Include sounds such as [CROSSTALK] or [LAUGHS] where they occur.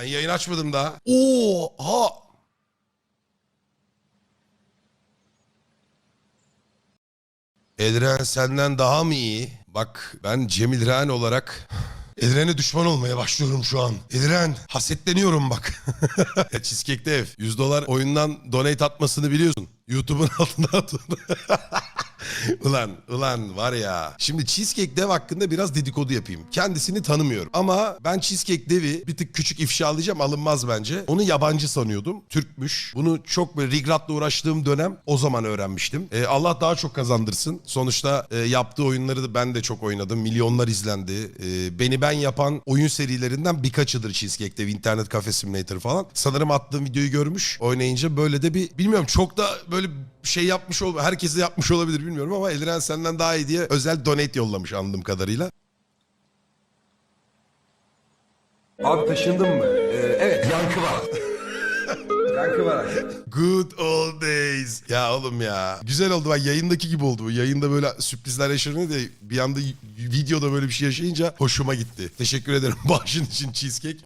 Ben yayın açmadım daha. Oo, ha. Edren senden daha mı iyi? Bak ben Cemil Rehan olarak Edren'e düşman olmaya başlıyorum şu an. Edren hasetleniyorum bak. [LAUGHS] Cheesecake'de ev. 100 dolar oyundan donate atmasını biliyorsun. YouTube'un [LAUGHS] altına atın. [LAUGHS] [LAUGHS] ulan ulan var ya. Şimdi Cheesecake Dev hakkında biraz dedikodu yapayım. Kendisini tanımıyorum. Ama ben Cheesecake Dev'i bir tık küçük ifşalayacağım alınmaz bence. Onu yabancı sanıyordum. Türkmüş. Bunu çok böyle rigratla uğraştığım dönem o zaman öğrenmiştim. Ee, Allah daha çok kazandırsın. Sonuçta e, yaptığı oyunları da ben de çok oynadım. Milyonlar izlendi. Ee, beni ben yapan oyun serilerinden birkaçıdır Cheesecake Dev. İnternet Cafe Simulator falan. Sanırım attığım videoyu görmüş. Oynayınca böyle de bir bilmiyorum çok da böyle şey yapmış ol herkese yapmış olabilir bilmiyorum ama Eliren senden daha iyi diye özel donate yollamış anladığım kadarıyla. Abi taşındın mı? Ee, evet yankı var. [LAUGHS] yankı var. Good old days. Ya oğlum ya. Güzel oldu bak yayındaki gibi oldu bu. Yayında böyle sürprizler yaşanıyor diye bir anda videoda böyle bir şey yaşayınca hoşuma gitti. Teşekkür ederim [LAUGHS] bağışın için cheesecake.